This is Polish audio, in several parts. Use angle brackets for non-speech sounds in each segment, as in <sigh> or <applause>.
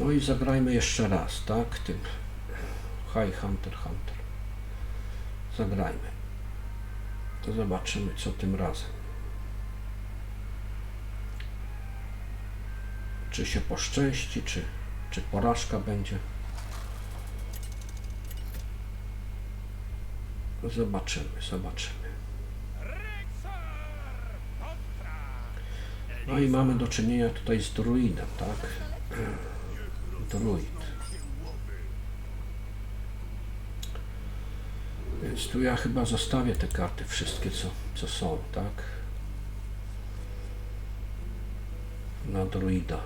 No i zagrajmy jeszcze raz, tak? Tym. Hi Hunter Hunter. Zagrajmy. To zobaczymy, co tym razem. Czy się poszczęści, czy, czy porażka będzie. Zobaczymy, zobaczymy. No i mamy do czynienia tutaj z druidem, tak? Druid. Więc tu ja chyba zostawię te karty wszystkie, co, co są, tak? Na druida.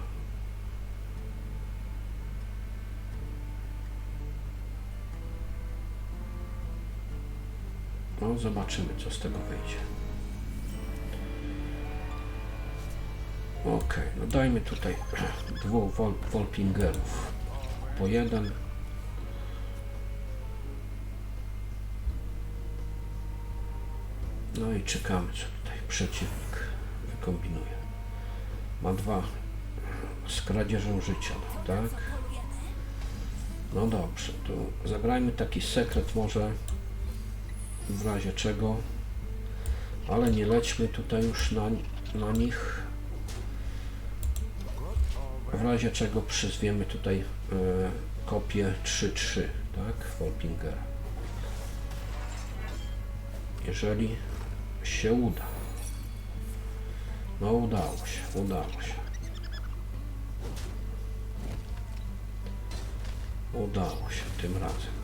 No, zobaczymy, co z tego wyjdzie. Ok, no dajmy tutaj <clears throat> dwóch wol, Wolpingerów. Po jeden. No i czekamy, co tutaj przeciwnik wykombinuje. Ma dwa z kradzieżą życia, tak? No dobrze, to zagrajmy taki sekret może w razie czego, ale nie lećmy tutaj już na, na nich. W razie czego przyzwiemy tutaj e, kopię 3-3, tak, Wolpingera. Jeżeli się uda. No udało się, udało się. Udało się tym razem.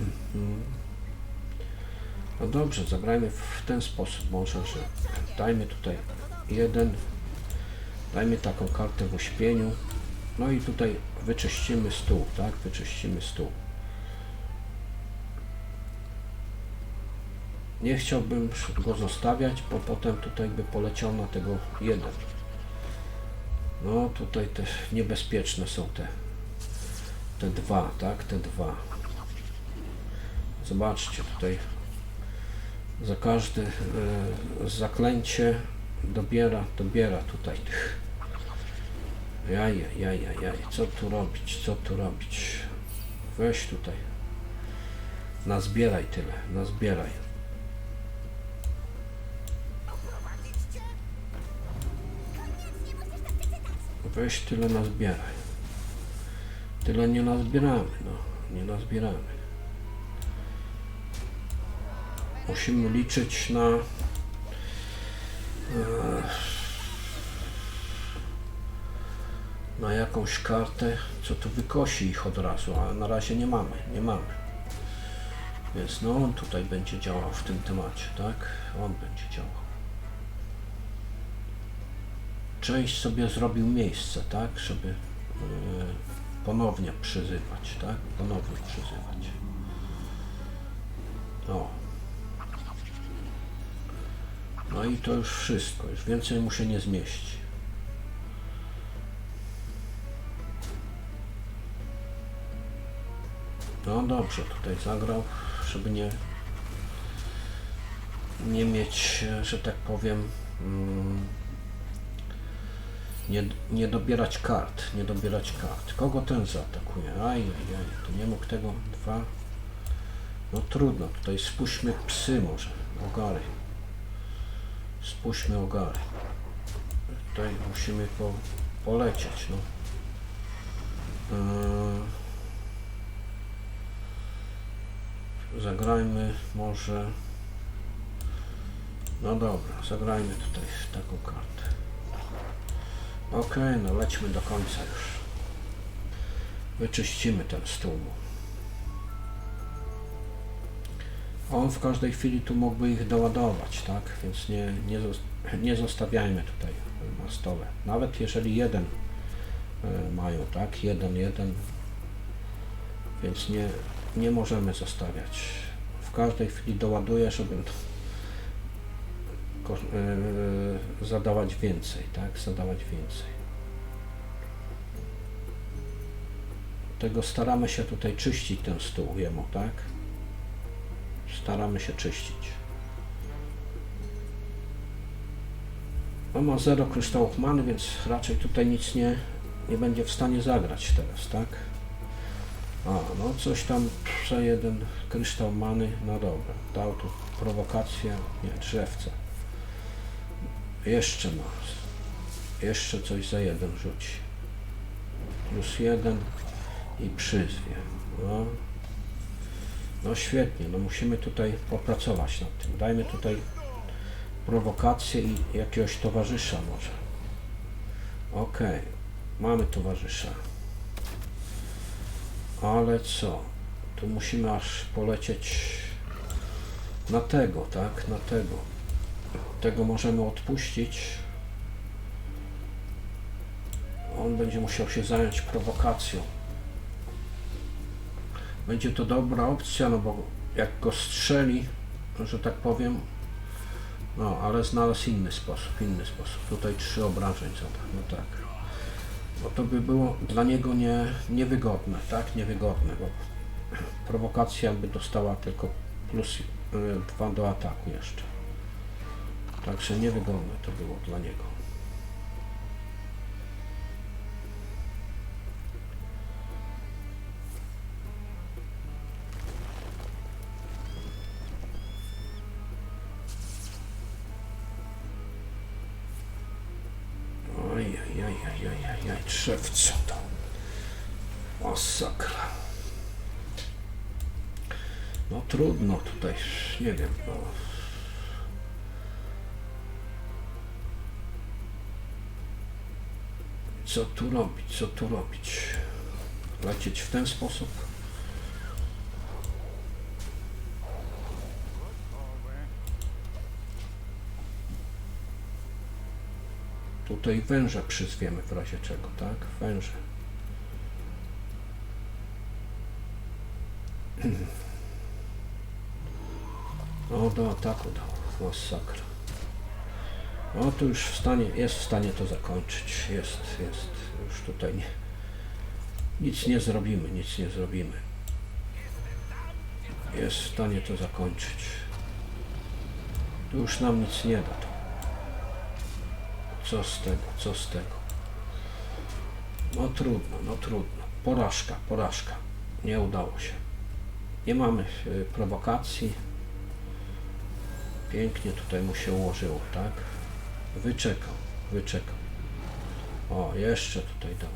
Mhm. No dobrze, zagrajmy w ten sposób może, że dajmy tutaj jeden, dajmy taką kartę w uśpieniu, no i tutaj wyczyścimy stół, tak, wyczyścimy stół. Nie chciałbym go zostawiać, bo potem tutaj by poleciał na tego jeden. No tutaj te niebezpieczne są te, te dwa, tak, te dwa. Zobaczcie tutaj za każde zaklęcie dobiera, dobiera tutaj tych jaja, jaja, jaja, co tu robić, co tu robić? Weź tutaj. Nazbieraj tyle, nazbieraj. Weź tyle nazbieraj. Tyle nie nazbieramy, no, nie nazbieramy. Musimy liczyć na e, na jakąś kartę, co tu wykosi ich od razu, a na razie nie mamy, nie mamy. Więc no on tutaj będzie działał w tym temacie, tak? On będzie działał. Część sobie zrobił miejsce, tak? Żeby e, ponownie przyzywać, tak? Ponownie przyzywać. O. No i to już wszystko, już więcej mu się nie zmieści. No dobrze, tutaj zagrał, żeby nie nie mieć, że tak powiem, mm, nie, nie dobierać kart, nie dobierać kart. Kogo ten zaatakuje? Aj, aj, aj, to nie mógł tego dwa. No trudno, tutaj spuśćmy psy może, ogary. Spuśćmy ogary. Tutaj musimy po, polecieć, no. Yy, zagrajmy może... No dobra, zagrajmy tutaj taką kartę. Ok, no lećmy do końca już. Wyczyścimy ten stół. On w każdej chwili tu mógłby ich doładować, tak? Więc nie, nie, nie zostawiajmy tutaj na stole. Nawet jeżeli jeden e, mają, tak? Jeden, jeden. Więc nie, nie możemy zostawiać. W każdej chwili doładuję, żeby e, zadawać więcej, tak? Zadawać więcej. Tego staramy się tutaj czyścić ten stół jemu, tak? staramy się czyścić. No ma 0 kryształów many, więc raczej tutaj nic nie, nie będzie w stanie zagrać teraz, tak? A, no coś tam, prze jeden kryształ many, no dobra, dał tu prowokację, nie, drzewce. Jeszcze ma, jeszcze coś za jeden rzuci. Plus jeden i przyzwie. No, no świetnie, no musimy tutaj popracować nad tym. Dajmy tutaj prowokację i jakiegoś towarzysza może. Okej, mamy towarzysza. Ale co? Tu musimy aż polecieć na tego, tak? Na tego. Tego możemy odpuścić. On będzie musiał się zająć prowokacją. Będzie to dobra opcja, no bo jak go strzeli, że tak powiem, no ale znalazł inny sposób, inny sposób. Tutaj trzy obrażeń zada, no tak. Bo to by było dla niego nie, niewygodne, tak? Niewygodne, bo prowokacja by dostała tylko plus y, dwa do ataku jeszcze. Także niewygodne to było dla niego. Trzewco to. Masakra. No trudno tutaj, nie wiem, no. Co tu robić, co tu robić? Lecieć w ten sposób? Tutaj węża przyzwiemy w razie czego, tak? Węże. O, do ataku dał. Masakra. No tu już w stanie, jest w stanie to zakończyć. Jest, jest. Już tutaj nie, nic nie zrobimy, nic nie zrobimy. Jest w stanie to zakończyć. Tu już nam nic nie da. Co z tego, co z tego? No trudno, no trudno. Porażka, porażka. Nie udało się. Nie mamy y, prowokacji. Pięknie tutaj mu się ułożyło, tak? Wyczekał, wyczekał. O, jeszcze tutaj dał.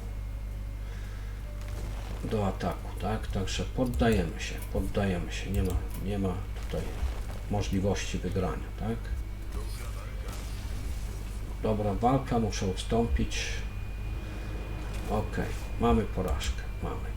Do ataku, tak? Także poddajemy się, poddajemy się. Nie ma, nie ma tutaj możliwości wygrania, tak? Dobra, walka, muszę ustąpić. Ok, mamy porażkę, mamy.